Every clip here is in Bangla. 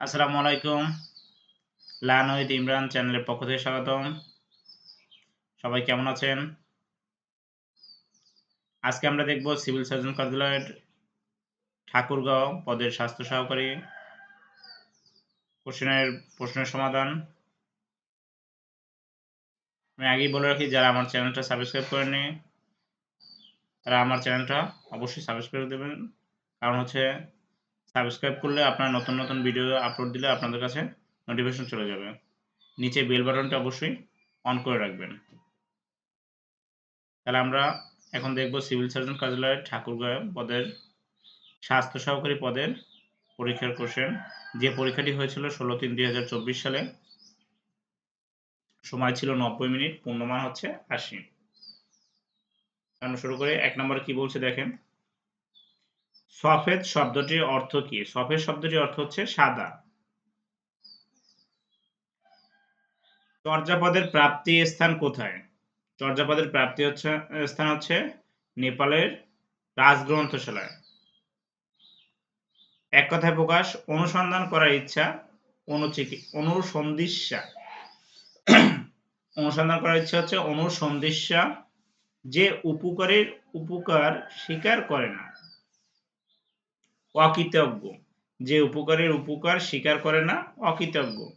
আসসালামু আলাইকুম। লার্ন উইথ ইমরান চ্যানেলের পক্ষ থেকে স্বাগতম। সবাই কেমন আছেন? আজকে আমরা দেখব সিভিল সার্জন কার্যালয়ের ঠাকুরগাঁও পদের স্বাস্থ্য সহকারী কোশ্চেনের প্রশ্নের সমাধান। আমি আগেই বলে রাখি, যারা আমার চ্যানেলটা সাবস্ক্রাইব করেনি তারা আমার চ্যানেলটা অবশ্যই সাবস্ক্রাইব দেবেন। কারণ হচ্ছে সাবস্ক্রাইব করলে আপনার নতুন নতুন ভিডিও আপলোড দিলে আপনাদের কাছে নোটিফিকেশন চলে যাবে। নিচে বেল বাটনটা অবশ্যই অন করে রাখবেন। তাহলে আমরা এখন দেখব সিভিল সার্জন কার্যালয়ের ঠাকুরগাঁও পদের স্বাস্থ্য সহকারী পদের পরীক্ষার কোশ্চেন যে পরীক্ষাটি হয়েছিল ষোলো তিন দুই সালে, সময় ছিল নব্বই মিনিট, পূর্ণমান হচ্ছে আশি। আমরা শুরু করে, এক নম্বরে কি বলছে দেখেন। সফেদ শব্দটির অর্থ কি? সফেদ শব্দটির অর্থ হচ্ছে সাদা। চর্যাপদের প্রাপ্তি স্থান কোথায়? চর্যাপদের প্রাপ্তি হচ্ছে, স্থান হচ্ছে নেপালের রাজগ্রন্থশালায়। এক কথায় প্রকাশ, অনুসন্ধান করার ইচ্ছা অনুচিকি অনুসন্ধিসা অনুসন্ধান করার ইচ্ছা হচ্ছে অনুসন্ধিসা যে উপকারের, উপকার স্বীকার করে না। অকৃতজ্ঞ। যে উপকারের উপকার স্বীকার করে না, অকৃতজ্ঞ।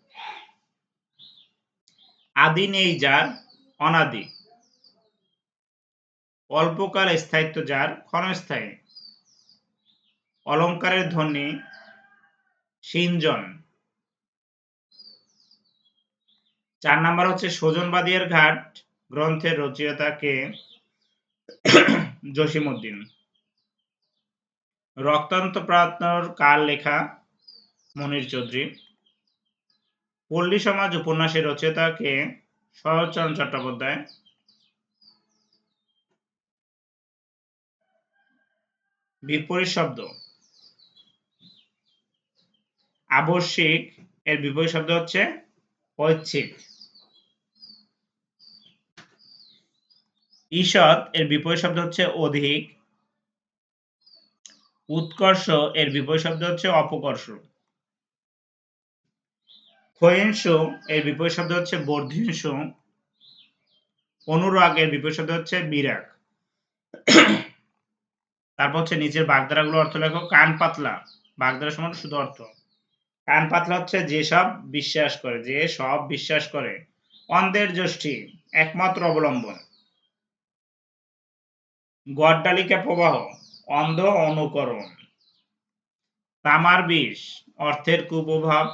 আদি নেই যার, অনাদি। অল্পকাল স্থায়িত্ব যার, ক্ষণস্থায়ী। অলঙ্কারের ধ্বনি সিনজন চার নাম্বার হচ্ছে সোজনবাদিয়ার ঘাট, গ্রন্থের রচয়িতা কে? জসিমউদ্দিন। রক্তান্ত প্রার্থনার কার লেখা মনির চৌধুরী। পল্লী সমাজ উপন্যাসের রচয়িতা কে শরৎচন্দ্র চট্টোপাধ্যায়। বিপরীত শব্দ। আবশ্যিক এর বিপরীত শব্দ হচ্ছে ঐচ্ছিক। ঈষৎ এর বিপরীত শব্দ হচ্ছে অধিক। উৎকর্ষ এর বিপরীত শব্দ হচ্ছে অপকর্ষ। ক্ষয়িষ্ণু এর বিপরীত শব্দ হচ্ছে বর্ধিষ্ণু অনুরাগ এর বিপরীত শব্দ হচ্ছে বিরাগ। তারপর হচ্ছে নিচের বাগধারাগুলো অর্থ লেখো কান পাতলা। বাগধারা সমান শুধু অর্থ। কান পাতলা হচ্ছে যেসব বিশ্বাস করে, যে সব বিশ্বাস করে। অন্ধের জ্যোষ্ঠী একমাত্র অবলম্বন। গড্ডালিকা প্রবাহ অন্ধ অনুকরণ। তামার বিষ, অর্থের কুপ্রভাব,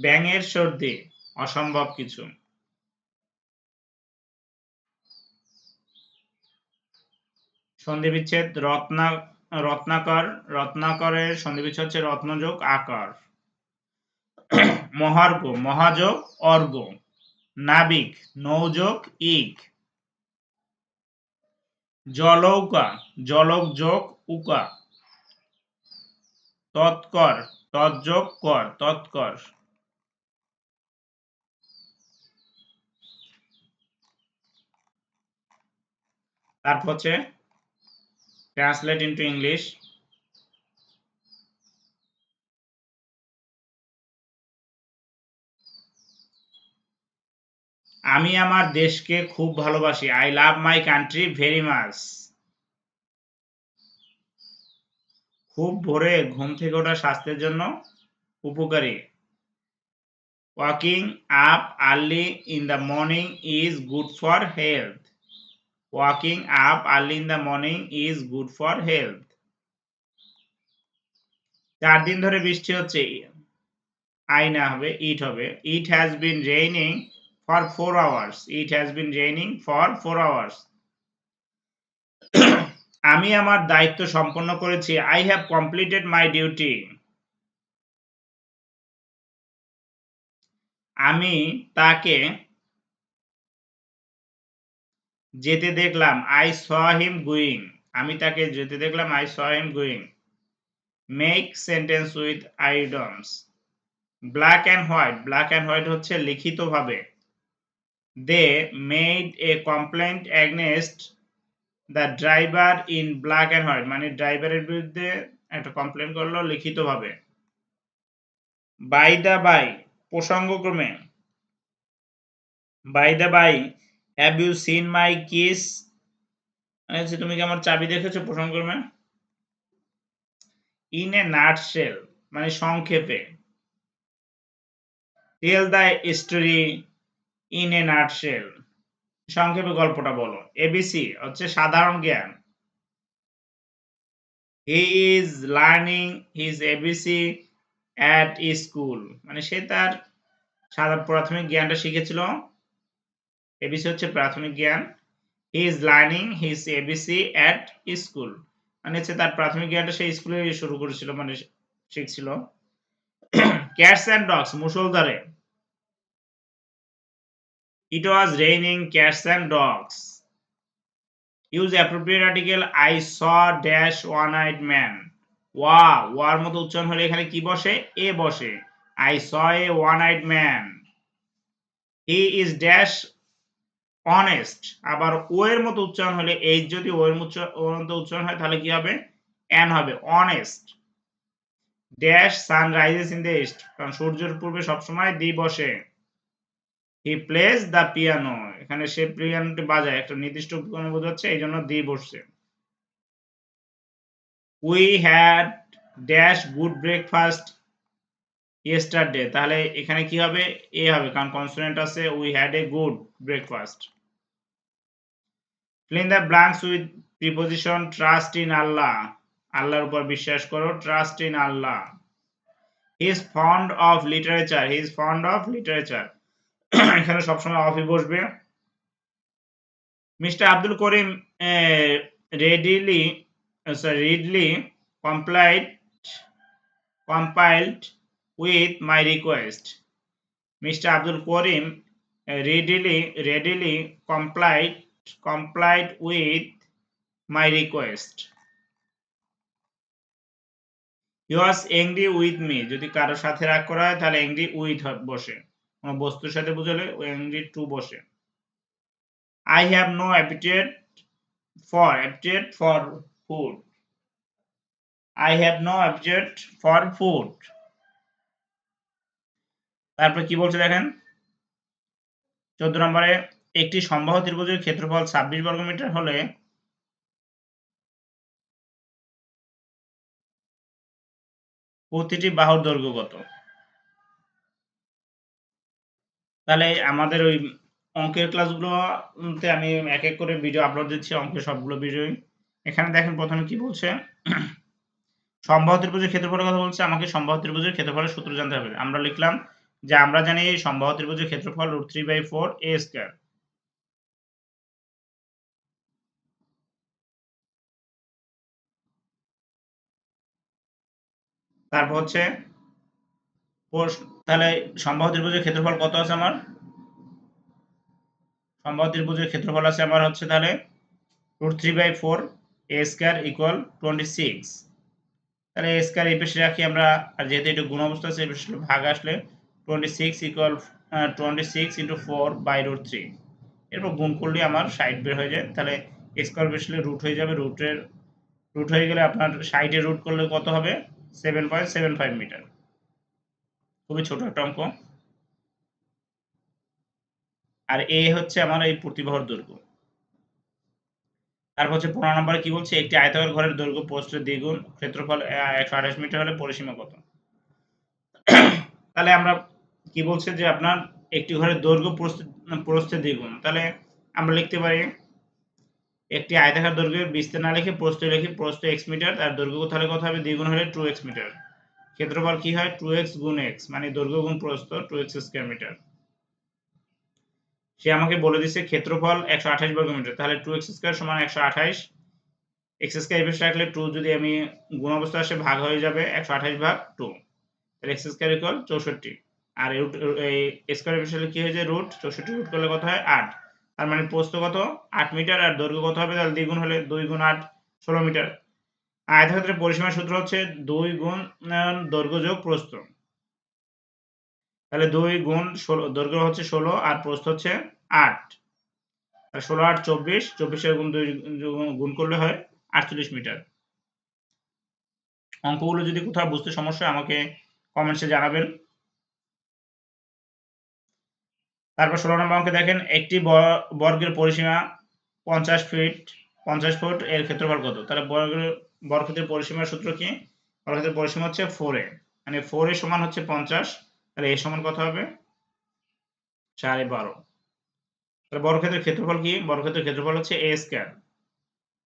ব্যাঙের সর্দি, অসম্ভব কিছু। সন্ধি বিচ্ছেদ রত্না, রত্নাকর, রত্নাকরের সন্ধি বিচ্ছেদ হচ্ছে রত্নযোগ, আকার। মহার্ঘ, মহাযোগ, অর্ঘ। নাবিক, নৌযোগ ইক জলৌকা জলক যোগ উকা। তৎকর তৎযোগ কর তৎকর। তারপর হচ্ছে ট্রান্সলেট ইন্টু ইংলিশ আমি আমার দেশকে খুব ভালোবাসি। I love my country very much খুব ভোরে ঘুম থেকে ওঠা স্বাস্থ্যের জন্য উপকারী। Waking up early in the morning is good for health. Waking up early in the morning is good for health. চার দিন ধরে বৃষ্টি হচ্ছে। আই না হবে, ইট হবে। It has been raining for four hours it has been raining for four hours আমি আমার দায়িত্ব সম্পন্ন করেছি। I have completed my duty আমি তাকে যেতে দেখলাম। আই স হিম গুইং আমি তাকে যেতে দেখলাম। I saw him going make sentence with idioms black and white black and white হচ্ছে লিখিতভাবে। They made a complaint against the driver in black and white মানে ড্রাইভারের বিরুদ্ধে একটা কমপ্লেন করল লিখিতভাবে। By the by প্রসঙ্গক্রমে by the by have you seen my kiss আচ্ছা তুমি কি আমার চাবি দেখেছ প্রসঙ্গক্রমে? ইন এ নাটশেল মানে সংক্ষেপে। Tell the story in a nutshell সংক্ষেপে গল্পটা বলো। এবিসি হচ্ছে সাধারণ জ্ঞান। He is learning his ABC at school মানে সে তার সাধারণ প্রাথমিক জ্ঞানটা শিখেছিল। এবিসি হচ্ছে প্রাথমিক জ্ঞান। He is learning his ABC at school মানে হচ্ছে তার প্রাথমিক জ্ঞানটা সে স্কুলে শুরু করেছিল মানে শিখছিল। ক্যাটস অ্যান্ড ডগস মুসলধারে It was raining cats and dogs. Use appropriate article. I saw dash one-eyed man. ওয়া ওয়ার মতো উচ্চারণ হলে এখানে কি বসে? এ বসে। I saw a one eyed man he is dash honest আবার ও এর মতো উচ্চারণ হলে এই যদি ও এর মতো উচ্চারণ হয়, তাহলে কি হবে? অ্যান হবে। Honest dash sun rises in the east কারণ সূর্যের পূর্বে সবসময় দি বসে। হি প্লেস দ্য পিয়ানো এখানে সে পিয়ানোটি বাজায়, একটা নির্দিষ্ট উপকরণ বোঝাচ্ছে এই জন্য দি বসছে। We had dash good breakfast yesterday তাহলে এখানে কি হবে? এ হবে, কারণ কনসোনেন্ট আছে। We had a good breakfast fill the blanks with preposition trust in Allah আল্লাহর উপর বিশ্বাস করো trust in Allah he is fond of literature he is fond of literature এখানে সবসময় অফি বসবে। Mister Abdul Karim readily sorry readily complied compiled with my request mister Abdul Karim readily readily complied complied with my request you as angry with me যদি কারোর সাথে রাগ করা হয়, তাহলে এংরি উইথ বসে। বস্তুর সাথে বুঝালে angry টু বসে। I have no appetite for appetite for food I have no appetite for food তারপরে কি বলছে দেখেন? চোদ্দ নম্বরে, একটি সম্ভাব্য ত্রিভুজের ক্ষেত্রফল ছাব্বিশ বর্গমিটার হলে প্রতিটি বাহুর দৈর্ঘ্য কত? তাহলে আমাদের ওই অঙ্কের ক্লাসগুলোতে আমি এক এক করে ভিডিও আপলোড দিচ্ছি, অঙ্কের সবগুলো ভিডিও এখানে দেখেন প্রথমে কি বলছে? সম্ভাব্য ত্রিভুজের ক্ষেত্রফলের কথা বলছে, আমাকে সম্ভাব্য ত্রিভুজের ক্ষেত্রফলের সূত্র জানতে হবে। আমরা লিখলাম যে আমরা জানি সম্ভাব্য ত্রিভুজের ক্ষেত্রফল root three by four a square তারপর হচ্ছে তাহলে সম্ভাব্য ত্রিভুজের ক্ষেত্রফল কত আছে আমার? সম্ভাব্য ত্রিভুজের ক্ষেত্রফল আছে আমার হচ্ছে তাহলে root three by four a square equal twenty six তাহলে এ স্কোয়ার এই পেশে রাখি আমরা, আর যেহেতু এটা গুণ অবস্থা আছে ভাগ আসলে twenty six equal twenty six into four by root three এরপর গুণ করলে আমার সাইড বের হয়ে যায়, তাহলে স্কোয়ার বেসলে রুট হয়ে যাবে রুটের রুট হয়ে গেলে আপনার সাইডে রুট করলে কত হবে? Seven point seven five metre খুবই ছোট একটা অঙ্ক। আর এ হচ্ছে আমার এই প্রতিবাহর দৈর্ঘ্য। তারপর হচ্ছে পনেরো নম্বরে কি বলছে? একটি আয়তাকার ঘরের দৈর্ঘ্য পোস্টের দ্বিগুণ ক্ষেত্রফল একশো আঠাশ মিটার হলে পরিসীমা কত? তাহলে আমরা কি বলছে যে আপনার একটি ঘরের দৈর্ঘ্য প্রস্থের দ্বিগুণ। তাহলে আমরা লিখতে পারি, একটি আয়তাকার দৈর্ঘ্যের বিস্তার না লিখে প্রস্থ লিখি প্রস্থ এক্স মিটার আর দৈর্ঘ্য তাহলে কত হবে? দ্বিগুণ হলে টু এক্স মিটার। ক্ষেত্রফল কি হয়? টু এক্স গুণ এক্স মানে দৈর্ঘ্য গুণ প্রস্থ টু এক্স স্কোয়ার মিটার সে আমাকে বলে দিচ্ছে ক্ষেত্রফল একশো আঠাশ বর্গ মিটার তাহলে টু এক্স স্কোয়ার সমান একশো আঠাশ এক্স স্কোয়ার এফেস রাখলে টু যদি আমি গুণ অবস্থা আসে, ভাগ হয়ে যাবে একশো আঠাশ ভাগ টু তাহলে এক্স স্কোয়ার ইকুয়াল চৌষট্টি, আর এই স্কোয়ার এফেস কি হয়ে যায়? রুট চৌষট্টি রুট করলে কত হয়? আট, তার মানে প্রস্থ কত? আট মিটার আর দৈর্ঘ্য কত হবে? তাহলে দ্বিগুণ হলে দুই গুণ আট, ষোলো মিটার আয়তক্ষেত্রের পরিসীমার সূত্র হচ্ছে দুই গুণ দৈর্ঘ্য যোগ প্রস্থ। তাহলে দুই গুণ দৈর্ঘ্য হচ্ছে ষোলো আর প্রস্থ হচ্ছে আট। ষোলো, আট, চব্বিশ, চব্বিশের গুণ দুই গুণ করলে হয় আটচল্লিশ মিটার। অঙ্কগুলো যদি কোথাও বুঝতে সমস্যা আমাকে কমেন্টসে জানাবেন। তারপর ষোলো নম্বর অঙ্কে দেখেন, একটি বর্গের পরিসীমা পঞ্চাশ ফিট, পঞ্চাশ ফুট, এর ক্ষেত্রফল কত? তাহলে বর্গের বর্গক্ষেত্রের পরিসীমার সূত্র কি? বর্গক্ষেত্রের পরিসীমা হচ্ছে ফোর এ মানে ফোর এ সমান হচ্ছে পঞ্চাশ, তাহলে এ সমান কত হবে? সাড়ে বারো। তাহলে বর্গক্ষেত্রের ক্ষেত্রফল কি? বর্গক্ষেত্রের ক্ষেত্রফল হচ্ছে এ স্কয়ার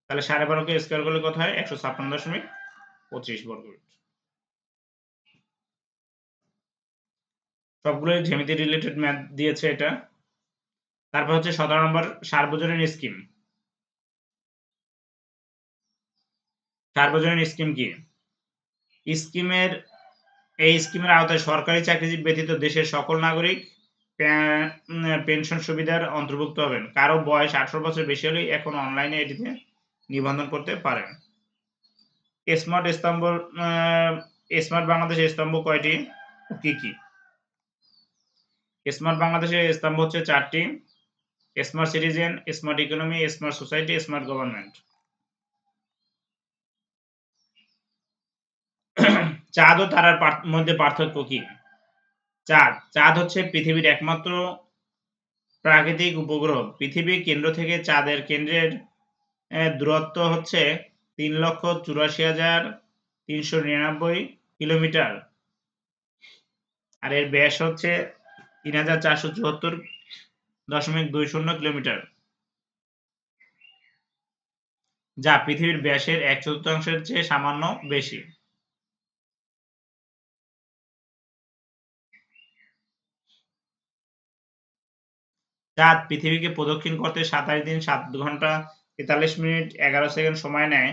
তাহলে সাড়ে বারোকে স্কয়ার করলে কত হয়? একশো ছাপ্পান্ন দশমিক পঁচিশ বর্গ সবগুলো জ্যামিতি রিলেটেড ম্যাথ দিয়েছে এটা। তারপর হচ্ছে সতেরো নম্বর সার্বজনীন স্কিম সার্বজনীন স্কিম কি? স্কিমের, এই স্কিমের আওতায় সরকারি চাকরিজীবী ব্যতীত দেশের সকল নাগরিক পেনশন সুবিধার অন্তর্ভুক্ত হবেন। কারও বয়স আঠারো বছর বেশি হলে এখন অনলাইনে এটিতে নিবন্ধন করতে পারেন। স্মার্ট স্তম্ভ স্মার্ট বাংলাদেশের স্তম্ভ কয়টি? কি কি? স্মার্ট বাংলাদেশের স্তম্ভ হচ্ছে চারটি। Smart citizen, smart economy, smart society, smart government. চাঁদ ও তারার মধ্যে পার্থক্য কি? চাঁদ চাঁদ হচ্ছে পৃথিবীর একমাত্র প্রাকৃতিক উপগ্রহ। পৃথিবীর কেন্দ্র থেকে চাঁদের কেন্দ্রের দূরত্ব হচ্ছে তিন লক্ষ চুরাশি হাজার তিনশো নিরানব্বই কিলোমিটার। আর এর ব্যাস হচ্ছে তিন হাজার চারশো চুয়াত্তর দশমিক দুই শূন্য কিলোমিটার। যা পৃথিবীর ব্যাসের এক চতুর্থাংশের চেয়ে সামান্য বেশি। চাঁদ পৃথিবীকে প্রদক্ষিণ করতে সাতাশ দিন সাত ঘণ্টা তেতাল্লিশ মিনিট এগারো সেকেন্ড সময় নেয়।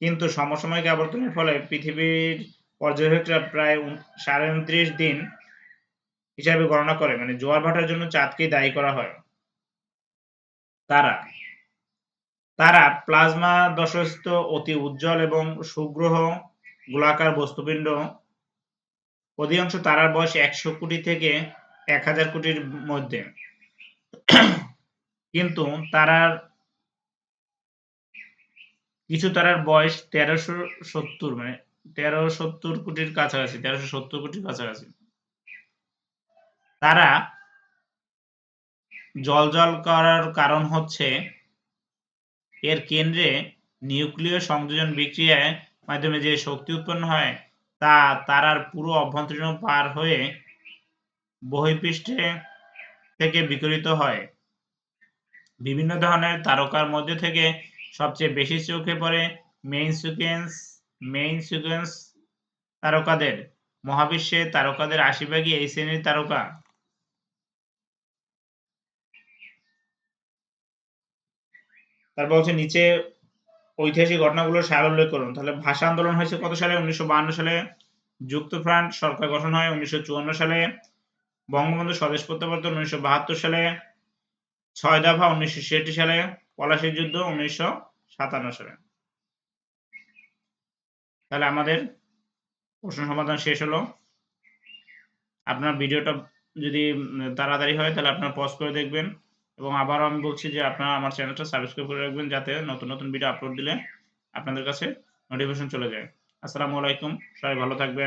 কিন্তু সমসাময়িক আবর্তনের ফলে পৃথিবীর পর্যবেক্ষকরা প্রায় সাড়ে উনত্রিশ দিন হিসাবে গণনা করে মানে জোয়ার ভাটার জন্য চাঁদকে দায়ী করা হয়। তারা তারা প্লাজমা দশস্থ অতি উজ্জ্বল এবং সুগ্রহ গোলাকার বস্তুপিণ্ড। অধিকাংশ তারার বয়স একশো কোটি থেকে এক হাজার কোটির মধ্যে। কিন্তু তারার কিছু তারার বয়স তেরোশো সত্তর মানে তেরো সত্তর কোটির কাছাকাছি, তেরোশো সত্তর কোটির কাছাকাছি। তারা জলজল করার কারণ হচ্ছে এর কেন্দ্রে নিউক্লিয় সংযোজন বিক্রিয়ার মাধ্যমে যে শক্তি উৎপন্ন হয়, তা তারার পুরো অভ্যন্তরীণ পার হয়ে বহিঃপৃষ্ঠে থেকে বিকিরিত হয়। বিভিন্ন ধরনের তারকার মধ্যে থেকে সবচেয়ে বেশি চোখে পড়ে মেইন সিকোয়েন্স মেইন সিকোয়েন্স তারকাদের। মহাবিশ্বে তারকাদের আশিভাগই এই শ্রেণির তারকা। তারপর হচ্ছে নিচে ঐতিহাসিক ঘটনাগুলোর সার উল্লেখ করুন। তাহলে ভাষা আন্দোলন হয়েছে কত সালে? উনিশশো সালে। যুক্তফ্রন্ট সরকার গঠন হয় উনিশশো চুয়ান্ন সালে। বঙ্গবন্ধু স্বদেশ প্রত্যাবর্তন উনিশশো বাহাত্তর সালে, ছয় দফা উনিশশো সালে, পলাশির যুদ্ধ উনিশশো সাতান্ন সালে। তাহলে আমাদের প্রশ্ন সমাধান শেষ হলো। আপনার ভিডিওটা যদি তাড়াতাড়ি হয়, তাহলে আপনার পজ করে দেখবেন। এবং আবারও আমি বলছি যে আপনারা আমার চ্যানেলটা সাবস্ক্রাইব করে রাখবেন, যাতে নতুন নতুন ভিডিও আপলোড দিলে আপনাদের কাছে নোটিফিকেশন চলে যায়। আসসালামু আলাইকুম, সবাই ভালো থাকবেন।